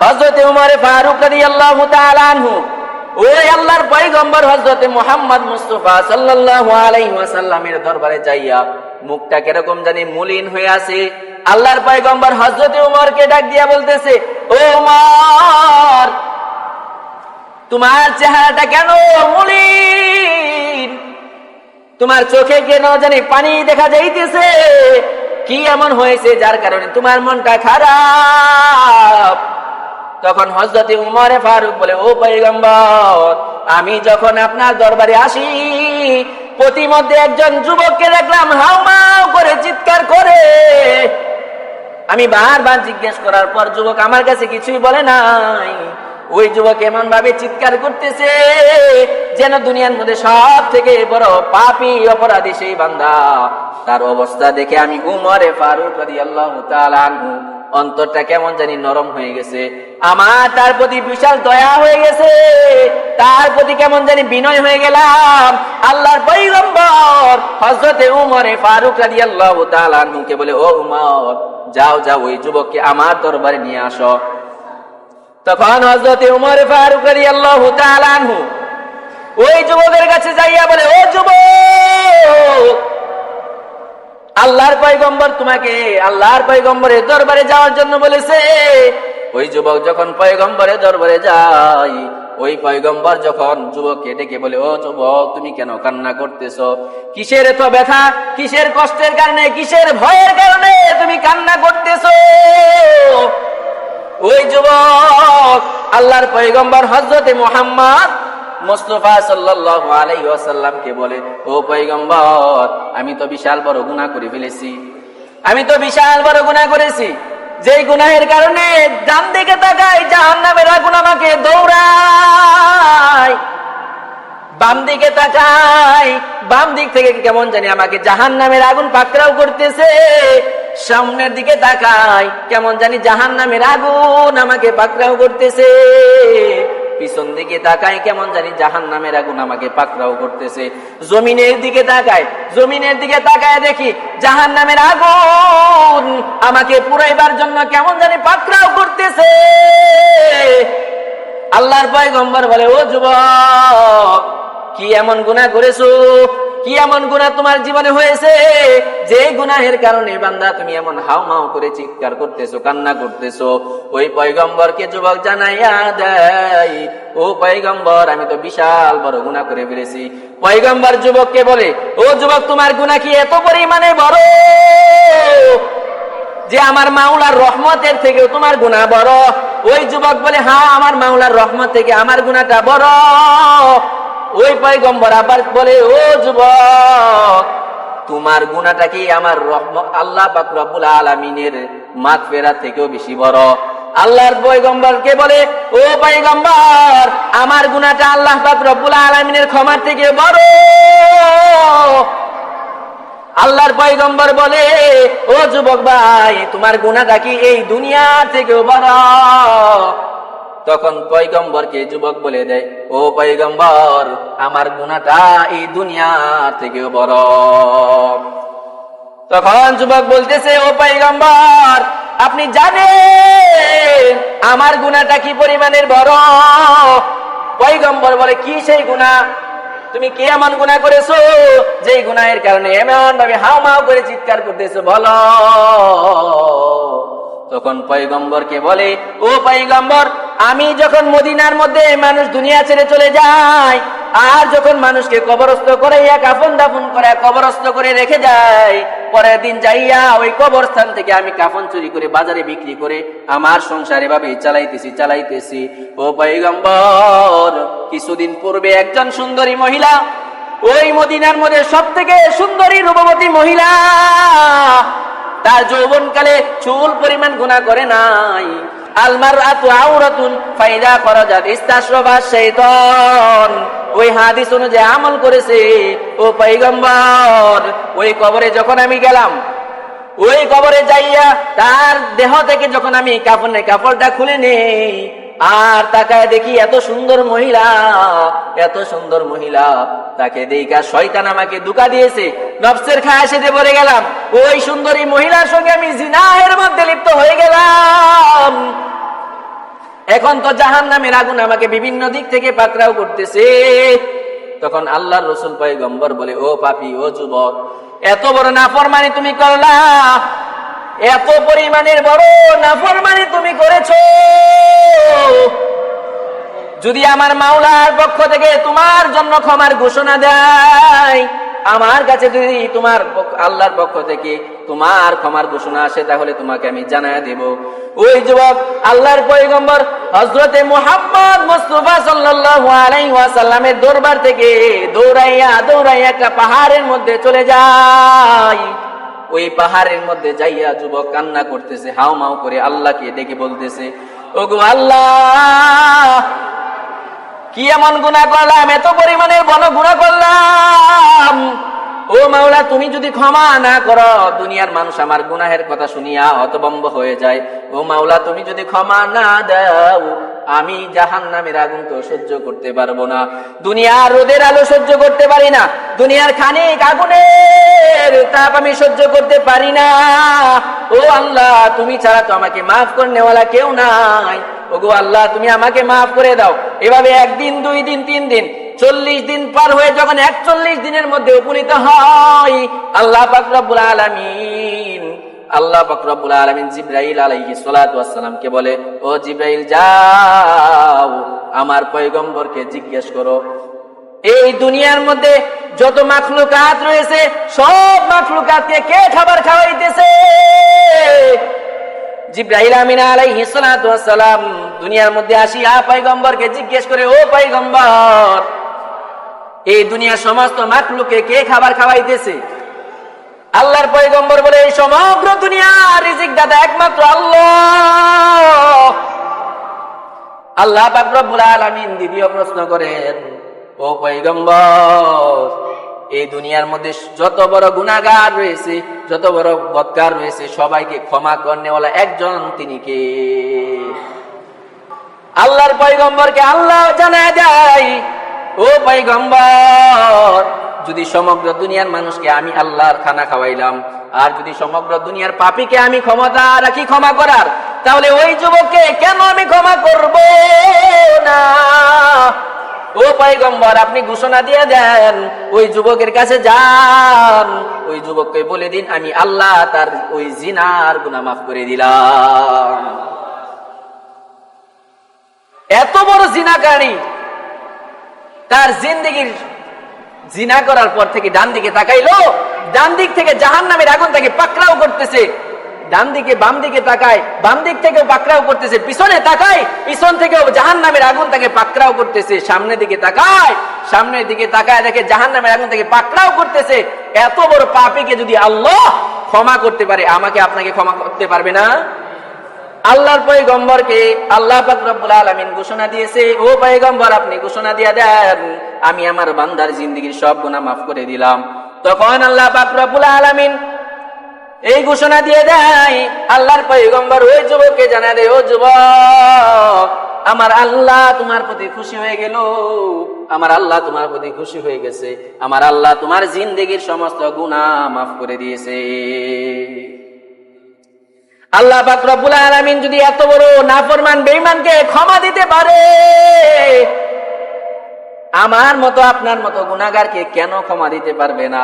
হজরতে উমরে ফারুক রাদিয়াল্লাহু তাআলা আনহু, ওই আল্লাহর পয়গম্বর হজরতে মুহাম্মদ মুস্তাফা সাল্লাল্লাহু আলাইহি ওয়াসাল্লামের দরবারে যাইয়া মুখটা কীরকম জানি মলিন হয়ে আছে। আল্লাহর পয়গম্বর হজরতে উমরকে ডাক দিয়া বলতেছে, ও উমর, তোমার চেহারাটা কেন মলিন? তোমার চোখে কেন জানি পানি দেখা যাইতেছে? কি এমন হয়েছে যার কারণে তোমার মনটা খারাপ? তখন হজরতে উমরে ফারুক বলে, ও পৈগম্বর আমি যখন আপনার দরবারে আসি, প্রতিমধ্যে একজন যুবককে দেখলাম হাউমাউ করে চিৎকার করে। আমি বারবার জিজ্ঞেস করার পর যুবক আমার কাছে কিছুই বলে নাই। ওই যুবক এমন ভাবে চিৎকার করতেছে যেন দুনিয়ার মধ্যে সব থেকে বড় পাপি অপরাধী সেই বান্দা। তার অবস্থা দেখে আমি উমরে ফারুক আনহু অন্তরটা কেমন জানি নরম হয়ে গেছে। আমার তার প্রতি বিশাল দয়া হয়ে গেছে। তার প্রতি কেমন জানি বিনয় হয়ে গেলাম। আল্লাহর পৈগম্বর হজরতে উমরে ফারুক রাদিয়াল্লাহু তাআলা আনহুকে বলে, ও উমর, যাও যাও, ওই যুবককে আমার দরবারে নিয়ে আসো। তখন হজরতে উমর ফারুক রাদিয়াল্লাহু তাআলা আনহু ওই যুবকের কাছে যাইয়া বলে, ও যুবক আল্লাহর পয়গম্বর তোমাকে আল্লাহর পয়গম্বরের দরবারে যাওয়ার জন্য বলেছে। ওই যুবক যখন পয়গম্বরের দরবারে যায়, ওই পয়গম্বর যখন যুবককে ডেকে বলে, ও যুবক, তুমি কেন কান্না করতেছ? কিসের এত ব্যথা? কিসের কষ্টের কারণে? কিসের ভয়ের কারণে তুমি কান্না করতেছো? ওই যুবক আল্লাহর পয়গম্বর হজরতে মোহাম্মদ মুস্তফা সাল্লাল্লাহু আলাইহি ওয়াসাল্লামকে বলে, ও পয়গম্বর, আমি তো বিশাল বড় গুনাহ করে ফেলেছি। আমি তো বিশাল বড় গুনাহ করেছি। যেই গুনাহের কারণে ডান দিকে তাকাই জাহান্নামের আগুন আমাকে দৌড়ায়। বাম দিকে তাকাই বাম দিক থেকে কেমন জানি আমাকে জাহান নামের আগুন পাকড়াও করতেছে। সামনের দিকে তাকাই কেমন জানি জাহান্নামের আগুন আমাকে পাকড়াও করতেছে। পিছন দিকে তাকায়, কেমন জানি জাহান নামের আগুন আমাকে পাকড়াও করতেছে। জমিনের দিকে তাকায়, জমিনের দিকে তাকায় দেখি জাহান নামের আগুন আমাকে পুরাইবার জন্য কেমন জানি পাকড়াও করতেছে। আল্লাহর পয়গম্বর বলে, ও যুবক, কি এমন গুণা করেছ? কি এমন গুণা তোমার জীবনে হয়েছে? যে গুনাহের কারণে বান্দা তুমি এমন হাও মাও করে চিৎকার করতেছো, কান্না করতেছো। ওই পয়গম্বরকে যুবক জানাইয়া দেয়, ও পয়গম্বর, আমি তো বিশাল বড় গুণা করে ফেলেছি। পয়গম্বর যুবককে বলে, ও যুবক, তোমার গুণা কি এত পরিমাণে বড়? যে আমার মাওলার রহমতের থেকে তোমার গুণা বড়। ওই যুবক বলে হ্যাঁ আমার মাওলার রহমত থেকে আমার গুণাটা বড়। ওই পয়গম্বর আবার বলে, ও যুবক, তোমার গুণাটা কি আমার আল্লাহ পাক রব্বুল আলামিনের মাত ফেরা থেকেও বেশি বড়? আল্লাহর পয়গম্বরকে বলে, ও পয়গম্বর, আমার গুণাটা আল্লাহ পাক রব্বুল আলামিনের ক্ষমার থেকে বড়। আল্লাহর পয়গম্বর বলে, ও যুবক ভাই, তোমার গুণাটা কি এই দুনিয়া থেকেও বড়? তখন পয়গম্বরকে যুবক বলে দেয়, ও পয়গম্বর, আমার গুণাটা এই দুনিয়ার থেকেও বড়। তখন যুবক বলতেছে, ও পয়গম্বর, আপনি জানেন আমার গুণাটা কি পরিমাণের বড়? পয়গম্বর বলে, কি সেই গুণা? তুমি কি এমন গুণা করেছ যে গুনাহের কারণে এমন ভাবে হাও মাও করে চিৎকার করতেছো? বলো। তখন পয়গম্বরকে বলে, ও পয়গম্বর, আমি যখন মদিনার মধ্যে মানুষ দুনিয়া ছেড়ে চলে যায় আর যখন মানুষকে কবরস্থ করে কাফন দাফন করে, কবরস্থ করে রেখে যায় পরের দিন যাইয়া ওই কবরস্থান থেকে আমি কাফন চুরি করে বাজারে বিক্রি করে আমার সংসার এভাবে চালাইতেছি চালাইতেছি। ও পৈগম্বর কিছুদিন পূর্বে একজন সুন্দরী মহিলা, ওই মদিনার মধ্যে সব থেকে সুন্দরী রূপবতী মহিলা তার যৌবনকালে চুল পরিমাণ গুণা করে নাই। আলমার আতু আউরাতুন ফাইদা খরজাত ইস্তাশরবা শাইতান। ওই হাদিস অনুযায়ী আমল করেছে ও পাইগম্বর ওই কবরে যখন আমি গেলাম, ওই কবরে যাইয়া তার দেহ থেকে যখন আমি কাপড় কাপড়টা খুলে নেই আর তাকায় দেখি এত সুন্দর মহিলা, এত সুন্দর মহিলা। তাকে দেখা শয়তান আমাকে দুকা দিয়েছে। নফসের খায় সেতে পড়ে গেলাম। ওই সুন্দরী মহিলার সঙ্গে আমি জিনাহের মধ্যে লিপ্ত হয়ে গেলাম। এখন তো জাহান নামের আগুন আমাকে বিভিন্ন দিক থেকে পাকড়াও করতেছে। তখন আল্লাহর রসুল পাই গম্বর বলে, ও পাপি, ও যুবক, এত বড় নাফরমানি তুমি করলা। এত পরিমাণের বড় নাফরমানি তুমি করেছ। যদি আমার মাওলার পক্ষ থেকে তোমার জন্য ক্ষমার ঘোষণা দেয়, আমার কাছে যদি তোমার আল্লাহর পক্ষ থেকে তোমার ক্ষমার ঘোষণা আসে, তাহলে তোমাকে আমি জানায় দেব। ওই যুবক, আল্লাহর পয়গম্বর হজরতে মুহাম্মদ মুস্তফা সাল্লাল্লাহু আলাইহি ওয়াসাল্লামের দরবার থেকে দৌড়াইয়া দৌড়াইয়া একটা পাহাড়ের মধ্যে চলে যায়। ওই পাহাড়ের মধ্যে যাইয়া যুবক কান্না করতেছে, হাও মাও করে আল্লাহকে ডেকে বলতেছে কি এমন গুণা করলাম? এত পরিমাণের বড় গুণা করলাম। ও মাওলা, তুমি যদি ক্ষমা না করো, দুনিয়ার মানুষ আমার গুনাহের কথা শুনিয়া হতবম্ব হয়ে যায়। ও মাওলা, তুমি যদি ক্ষমা না দাও আমি জাহান নামের আগুন তো সহ্য করতে পারব না। দুনিয়ার রোদের আলো সহ্য করতে পারি না। দুনিয়ার খানিক আগুনের তাপ আমি সহ্য করতে পারি না। ও আল্লাহ, তুমি ছাড়া তো আমাকে মাফ করে নেওয়ালা কেউ নাই। ওগো আল্লাহ, তুমি আমাকে মাফ করে দাও। এভাবে একদিন, দুই দিন, তিন দিন, চল্লিশ দিন পার হয়ে যখন একচল্লিশ দিনের মধ্যে উপনীত হয়, আল্লাহ পাকরাবুল আলমিন আল্লাহ পাকরাবুল আলমিন জিব্রাইল আলাইহি সালাতামকে বলে, ও জিব্রাইল, যাও, আমার পয়গম্বরকে জিজ্ঞেস করো। এই দুনিয়ার মধ্যে যত মাখলুকাত রয়েছে, সব মাখলুকাতকে কে খাবার খাওয়াইতেছে? জিব্রাহিল আমিন সালাতু ওয়াসসালাম দুনিয়ার মধ্যে আসি আসিয়া পয়গম্বরকে জিজ্ঞেস করে, ও পয়গম্বর, এই দুনিয়ার সমস্ত মাখলুকে কে খাবার খাওয়াইতেছে? আল্লাহর পয়গম্বর বলে, এই সমগ্র দুনিয়া রিজিক দাদা একমাত্র আল্লাহ। আল্লাহ আলামিন দ্বিতীয় প্রশ্ন করেন, ও পয়গম্বর, এই দুনিয়ার মধ্যে যত বড় গুনাহগার রয়েছে, যত বড় বদকার রয়েছে, সবাইকে ক্ষমা করনেওয়ালা একজন তিনি কে? আল্লাহর পয়গম্বরকে আল্লাহ জানা যায় ও পয়গম্বর যদি সমগ্র দুনিয়ার মানুষকে আমি আল্লাহর খানা খাওয়াইলাম, আর যদি সমগ্র দুনিয়ার পাপীকে আমি ক্ষমতা রাখি ক্ষমা করার, তাহলে ওই যুবককে কেন আমি ক্ষমা করব না? ও পয়গম্বর, আপনি ঘোষণা দিয়ে দেন, ওই যুবকের কাছে যান। ওই যুবককে বলে দিন, আমি আল্লাহ তার ওই জিনার গুনাহ মাফ করে দিলাম। এত বড় জিনাকারী, তার জিন্দগির জিনা করার পর থেকে ডান দিকে তাকাইলো, ডান দিক থেকে জাহান নামের আগুন তাকে পাকড়াও করতেছে। ডান দিকে, বাম দিকে তাকায়, বাম দিক থেকেও পাকড়াও করতেছে, পিছনে তাকায়, পিছন থেকেও জাহান নামের আগুন তাকে পাকড়াও করতেছে। সামনের দিকে তাকায়, সামনের দিকে তাকায় দেখে জাহান নামের আগুন তাকে পাকড়াও করতেছে। এত বড় পাপিকে যদি আল্লাহ ক্ষমা করতে পারে, আমাকে আপনাকে ক্ষমা করতে পারবে না? আল্লাহর পয়গম্বরকে আল্লাহ রব্বুল আলামিন ঘোষণা দিয়েছে, ও পয়গম্বর, আপনি ঘোষণা দিয়ে দেন, আমি আমার বান্দার জিন্দগির সব গুনাহ মাফ করে দিলাম। তখন আল্লাহ রব্বুল আলামিন এই ঘোষণা দিয়ে দেয়, আল্লাহর পয়গম্বর, ওই যুবককে জানা দেয় ও যুবক, আমার আল্লাহ তোমার প্রতি খুশি হয়ে গেল, আমার আল্লাহ তোমার প্রতি খুশি হয়ে গেছে, আমার আল্লাহ তোমার জিন্দগির সমস্ত গুনাহ মাফ করে দিয়েছে। আল্লাহ পাক আলামিন যদি এত বড় নাফরমান বেঈমানকে ক্ষমা দিতে পারে, আমার মতো আপনার মতো গুনাহগারকে কেন ক্ষমা দিতে পারবে না?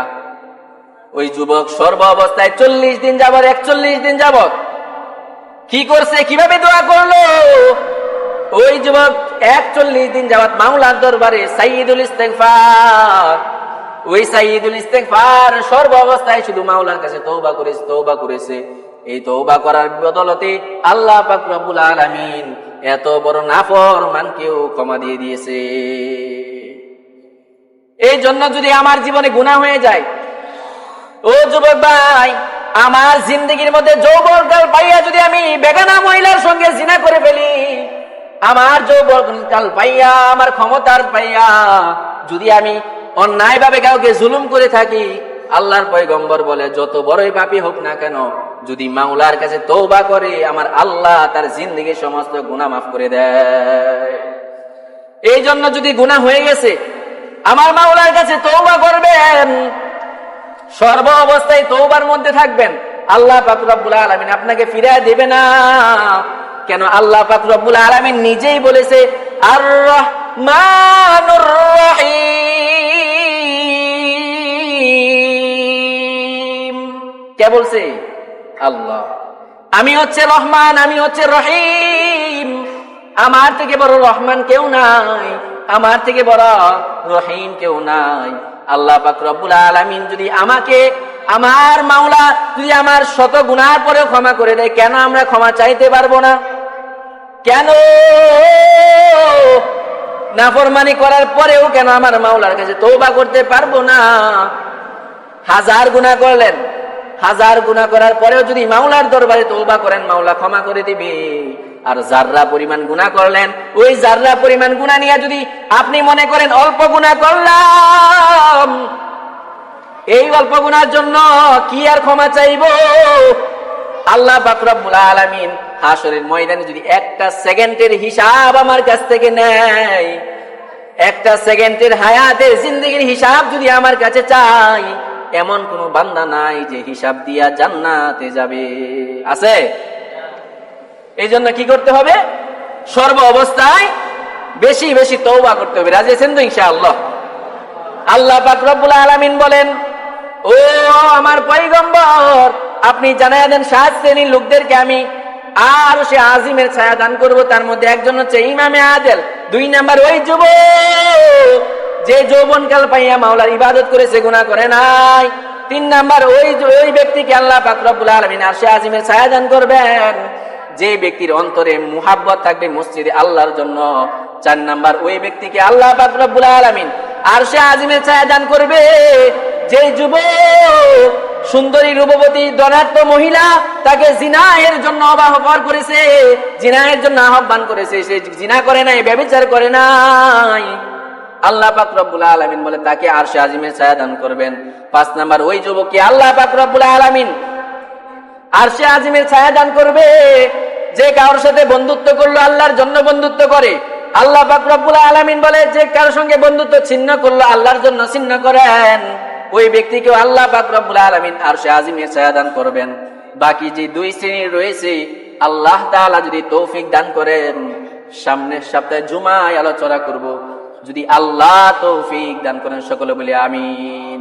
ওই যুবক সর্ব অবস্থায় চল্লিশ দিন যাবত একচল্লিশ দিন যাবত কি করছে, কীভাবে দোয়া করল? ওই যুবক একচল্লিশ দিন যাবত মামলার দরবারে সাইয়দুল ইস্তেগফার, ওই সাইয়দুল ইস্তেগফার সর্ব অবস্থায় শুধু মাওলার কাছে তৌবা করেছে তৌবা করেছে। এই তৌবা করার বদলতে আল্লাহ পাক রব্বুল আলামিন এত বড় নাফর মানকেও ক্ষমা দিয়ে দিয়েছে। এই জন্য যদি আমার জীবনে গুণা হয়ে যায়, ও যুবক ভাই, আমার জিন্দগির মধ্যে যৌবন কাল পাইয়া যদি আমি বেগানা মহিলার সঙ্গে জিনা করে ফেলি, আমার যৌবন কাল পাইয়া, আমার ক্ষমতার পাইয়া যদি আমি অন্যায় ভাবে কাউকে জুলুম করে থাকি আল্লাহর পয়গম্বর বলে, যত বড়ই পাপী হোক না কেন, যদি মাওলার কাছে তৌবা করে, আমার আল্লাহ তার জিন্দগির সমস্ত গুনাহ মাফ করে দেয়। এই জন্য যদি গুনাহ হয়ে গেছে, আমার মাওলার কাছে তৌবা করবেন, সর্ব অবস্থায় তৌবার মধ্যে থাকবেন, আল্লাহ পাক রব্বুল আলামিন আপনাকে ফিরিয়ে দেবে না। কেন আল্লাহ পাক রব্বুল আলামিন নিজেই বলেছে আর রহমানুর রহিম। কে বলছে? আল্লাহ। আমি হচ্ছে রহমান, আমি হচ্ছে রহিম। আমার থেকে বড় রহমান কেউ নাই, আমার থেকে বড় রহিম কেউ নাই। আল্লাহ পাক আলামিন যদি আমাকে, আমার মাওলা যদি আমার শত গুনার পরেও ক্ষমা করে দেয়, কেন আমরা ক্ষমা চাইতে পারব না? কেন? নাফরমানি করার পরেও কেন আমার মাওলার কাছে তৌবা করতে পারব না? হাজার গুনাহ করলেন। হাজার গুনাহ করার পরেও যদি মাওলার দরবারে তৌবা করেন, মাওলা ক্ষমা করে দিবে। আর জাররা পরিমাণ গুনাহ করলেন, ওই জাররা পরিমাণ গুনাহ নিয়ে যদি আপনি মনে করেন অল্প গুনাহ করলাম, এই অল্প গুনার জন্য কি আর ক্ষমা চাইব? আল্লাহ বাকরাবুল আলামিন হাসরের ময়দানে যদি একটা সেকেন্ডের হিসাব আমার কাছ থেকে নেয়, একটা সেকেন্ডের হায়াতের জিন্দগির হিসাব যদি আমার কাছে চাই এমন কোন বান্দা নাই যে হিসাব দিয়া জান্নাতে যাবে। আছে? এই জন্য কি করতে হবে? সর্ব অবস্থায় বেশি বেশি তৌবা করতে হবে। রাজি আছেন তো ইনশাআল্লাহ? আল্লাহ পাক রব্বুল আলামিন বলেন, ও আমার পয়গম্বর, আপনি জানাই দেন সাত শ্রেণির লোকদেরকে আমি আর সে আজিমের ছায়া দান করব। তার মধ্যে একজন হচ্ছে ইমামে আদেল, দুই নাম্বার ওই যুব যে যৌবন কাল পাইয়া মাওলার ইবাদত করেছে, গুনাহ করে নাই। তিন নাম্বার, ওই ওই ব্যক্তিকে আল্লাহ পাক রব্বুল আলামিন আর আজিমের ছায়া দান করবেন। যে ব্যক্তির অন্তরে মুহাব্বত থাকবে মসজিদে আল্লাহর জন্য। চার নাম্বার, ওই ব্যক্তিকে আল্লাহ পাক রব্বুল আলামিন আর সে আজিমের ছায়া দান করবে। যে যুব সুন্দরী, রূপবতী ধনাত্ম মহিলা, তাকে জিনাহের জন্য আহ্বান করেছে, জিনাহের জন্য আহ্বান করেছে। সে জিনা করে নাই, ব্যবচার করে নাই। আল্লাহ পাক রব্বুল আলামিন বলে, তাকে আর সে আজিমের ছায়া দান করবেন। পাঁচ নাম্বার, ওই যুবককে আল্লাহ পাক রব্বুল আলামিন আর সে আজিমের ছায়া দান করবে, যে কারোর সাথে বন্ধুত্ব করল, আল্লাহর জন্য বন্ধুত্ব করে। আল্লাহ পাক রব্বুল আলামিন বলে, যে কারোর সঙ্গে বন্ধুত্ব ছিন্ন করল, আল্লাহর জন্য ছিন্ন করেন। ওই ব্যক্তিকেও আল্লাহ পাক রব্বুল আলামিন আর সে আজিমের ছায়া দান করবেন। বাকি যে দুই শ্রেণির রয়েছে, আল্লাহ তাআলা যদি তৌফিক দান করেন, সামনের সপ্তাহে জুমায় আলোচনা করব। যদি আল্লাহ তৌফিক দান করেন সকলে বলি আমিন।